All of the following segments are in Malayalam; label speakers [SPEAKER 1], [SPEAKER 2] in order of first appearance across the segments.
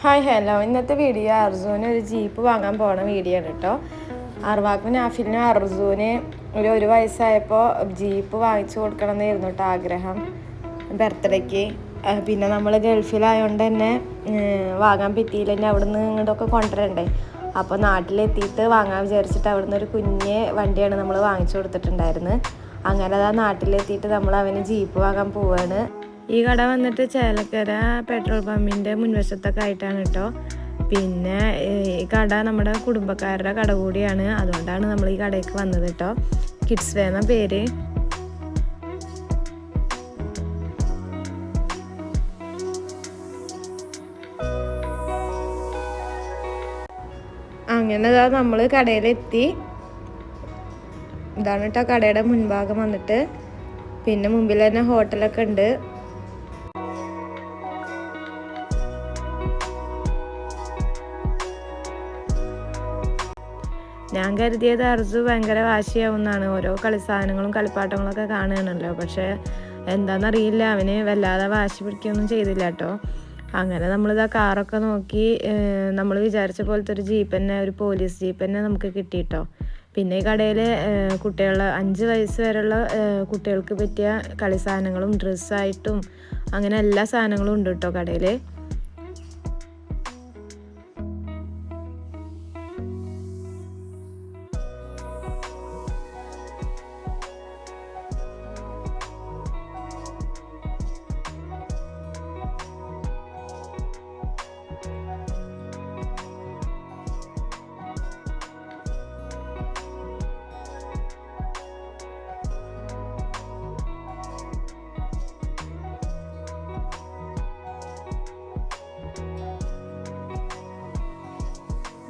[SPEAKER 1] ഹായ് ഹലോ ഇന്നത്തെ വീഡിയോ അർജുന് ഒരു ജീപ്പ് വാങ്ങാൻ പോണ വീഡിയോ ആണ് കേട്ടോ അർവാക്കും നാഫിലിനും അർജുന് ഒരു ഒരു വയസ്സായപ്പോൾ ജീപ്പ് വാങ്ങിച്ചു കൊടുക്കണം എന്നായിരുന്നു കേട്ടോ ആഗ്രഹം ബർത്ത്ഡേക്ക് പിന്നെ നമ്മൾ ഗൾഫിലായതുകൊണ്ട് തന്നെ വാങ്ങാൻ പറ്റിയില്ല. തന്നെ അവിടുന്ന് ഇങ്ങോട്ടൊക്കെ കൊണ്ടുവരണ്ടേ. അപ്പോൾ നാട്ടിലെത്തിയിട്ട് വാങ്ങാൻ വിചാരിച്ചിട്ട് അവിടുന്ന് ഒരു കുഞ്ഞ് വണ്ടിയാണ് നമ്മൾ വാങ്ങിച്ചു കൊടുത്തിട്ടുണ്ടായിരുന്നത് അങ്ങനെ അതാ നാട്ടിലെത്തിയിട്ട് നമ്മൾ അവന് ജീപ്പ് വാങ്ങാൻ പോവാണ്. ഈ കട വന്നിട്ട് ചേലക്കര പെട്രോൾ പമ്പിന്റെ മുൻവശത്തൊക്കെ ആയിട്ടാണ് കേട്ടോ പിന്നെ ഈ കട നമ്മുടെ കുടുംബക്കാരുടെ കട കൂടിയാണ്. അതുകൊണ്ടാണ് നമ്മൾ ഈ കടയ്ക്ക് വന്നത് കേട്ടോ കിഡ്സ് വേ എന്ന പേര്? അങ്ങനെ ഇതാ നമ്മൾ കടയിലെത്തി. ഇതാണ് കേട്ടോ കടയുടെ മുൻഭാഗം വന്നിട്ട്. പിന്നെ മുമ്പിൽ തന്നെ ഹോട്ടലൊക്കെ ഉണ്ട്. ഞാൻ കരുതിയത് അർജു ഭയങ്കര വാശിയാവുന്നതാണ് ഓരോ കളി സാധനങ്ങളും കളിപ്പാട്ടങ്ങളൊക്കെ കാണുകയാണല്ലോ. പക്ഷേ എന്താണെന്നറിയില്ല അവന് വല്ലാതെ വാശി പിടിക്കുകയൊന്നും ചെയ്തില്ല കേട്ടോ. അങ്ങനെ നമ്മളിതാ കാറൊക്കെ നോക്കി നമ്മൾ വിചാരിച്ച പോലത്തെ ഒരു ജീപ്പ് തന്നെ ഒരു പോലീസ് ജീപ്പ് തന്നെ നമുക്ക് കിട്ടിയിട്ടോ പിന്നെ ഈ കടയിൽ കുട്ടികളെ അഞ്ച് വയസ്സ് വരെയുള്ള കുട്ടികൾക്ക് പറ്റിയ കളി സാധനങ്ങളും ഡ്രസ്സായിട്ടും അങ്ങനെ എല്ലാ സാധനങ്ങളും ഉണ്ട് കേട്ടോ കടയിൽ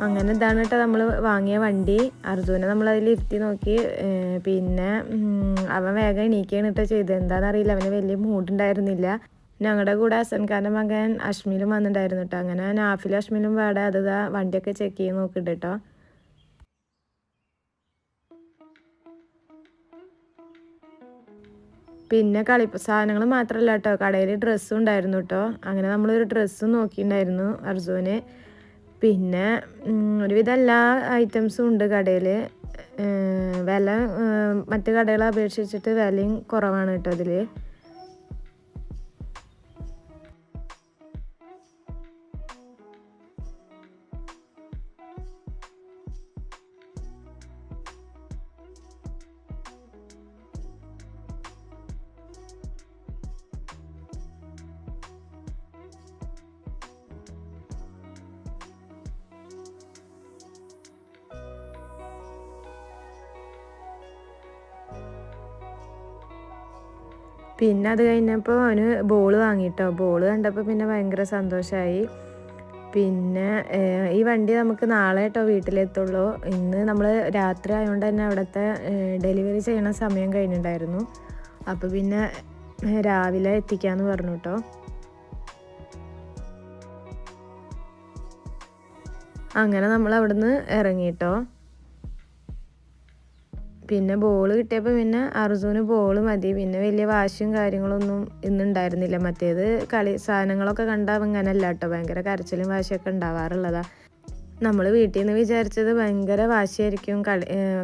[SPEAKER 1] അങ്ങനെ ഇതാണ് കേട്ടോ നമ്മൾ വാങ്ങിയ വണ്ടി. അർജുനെ നമ്മൾ അതിൽ ഇരുത്തി നോക്കി. പിന്നെ അവൻ വേഗം എണീക്കുകയാണ് കേട്ടോ ചെയ്തത്. എന്താണെന്നറിയില്ല അവന് വലിയ മൂഡുണ്ടായിരുന്നില്ല. ഞങ്ങളുടെ കൂടെ അസൻ ഖാന്റെ മകൻ അഷ്മിലും വന്നിട്ടുണ്ടായിരുന്നു കേട്ടോ. അങ്ങനെ നാഫിലും അഷ്മിലും വേടെ അത് വണ്ടിയൊക്കെ ചെക്ക് ചെയ്ത് നോക്കിയിട്ട് കേട്ടോ. പിന്നെ കളി സാധനങ്ങൾ മാത്രമല്ല കേട്ടോ. കടയിൽ ഡ്രസ്സും ഉണ്ടായിരുന്നു കേട്ടോ. അങ്ങനെ നമ്മളൊരു ഡ്രസ്സും നോക്കിയിട്ടുണ്ടായിരുന്നു അർജുന്. പിന്നെ ഒരുവിധം എല്ലാ ഐറ്റംസും ഉണ്ട് കടയിൽ വില മറ്റ് കടകളെ അപേക്ഷിച്ചിട്ട് വിലയും കുറവാണ് കേട്ടോ അതിൽ പിന്നെ അത് കഴിഞ്ഞപ്പോൾ അവന് ബോൾ വാങ്ങിയിട്ടോ ബോൾ കണ്ടപ്പോൾ പിന്നെ ഭയങ്കര സന്തോഷമായി പിന്നെ ഈ വണ്ടി നമുക്ക് നാളെ കേട്ടോ വീട്ടിലെത്തുള്ളൂ. ഇന്ന് നമ്മൾ രാത്രി ആയതുകൊണ്ട് തന്നെ അവിടുത്തെ ഡെലിവറി ചെയ്യണ സമയം കഴിഞ്ഞിട്ടുണ്ടായിരുന്നു അപ്പോൾ പിന്നെ രാവിലെ എത്തിക്കാന്ന് പറഞ്ഞു കേട്ടോ അങ്ങനെ നമ്മൾ അവിടുന്ന് ഇറങ്ങിട്ടോ പിന്നെ ബോൾ കിട്ടിയപ്പോൾ പിന്നെ അർജുന് ബോൾ മതി. പിന്നെ വലിയ വാശിയും കാര്യങ്ങളൊന്നും ഇന്നുണ്ടായിരുന്നില്ല മറ്റേത് കളി സാധനങ്ങളൊക്കെ കണ്ടാൽ അങ്ങനല്ല കേട്ടോ ഭയങ്കര കരച്ചിലും വാശിയൊക്കെ ഉണ്ടാവാറുള്ളതാ. നമ്മൾ വീട്ടിൽ നിന്ന് വിചാരിച്ചത് ഭയങ്കര വാശിയായിരിക്കും കട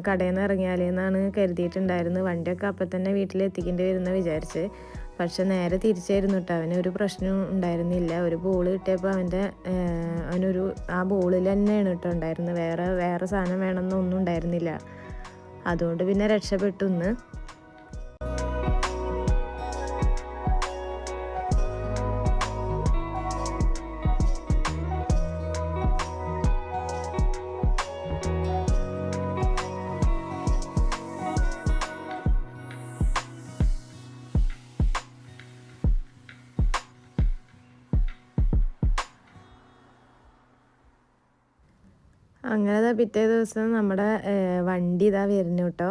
[SPEAKER 1] കടയിൽ നിന്ന് ഇറങ്ങിയാലേന്നാണ് കരുതിയിട്ടുണ്ടായിരുന്നത് വണ്ടിയൊക്കെ അപ്പം തന്നെ വീട്ടിലെത്തിക്കേണ്ടി വരുന്ന വിചാരിച്ച്. പക്ഷെ നേരെ തിരിച്ചായിരുന്നു കേട്ടോ അവന് ഒരു പ്രശ്നവും ഉണ്ടായിരുന്നില്ല. ഒരു ബോൾ കിട്ടിയപ്പോൾ അവന്റെ അവനൊരു ആ ബോളിൽ തന്നെയാണ് കേട്ടോ ഉണ്ടായിരുന്നത് വേറെ വേറെ സാധനം വേണമെന്നൊന്നും ഉണ്ടായിരുന്നില്ല. അതുകൊണ്ട് പിന്നെ രക്ഷപ്പെട്ടു ഇന്ന്. അങ്ങനെ പിറ്റേ ദിവസം നമ്മുടെ വണ്ടി ഇതാ വരുന്നു കേട്ടോ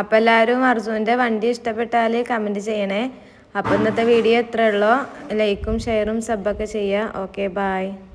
[SPEAKER 1] അപ്പോൾ എല്ലാവരും അർജുന്റെ വണ്ടി ഇഷ്ടപ്പെട്ടാൽ കമന്റ് ചെയ്യണേ. അപ്പോൾ ഇന്നത്തെ വീഡിയോ എത്ര ഉള്ളോ. ലൈക്കും ഷെയറും സബ്ബൊക്കെ ചെയ്യുക. Okay bye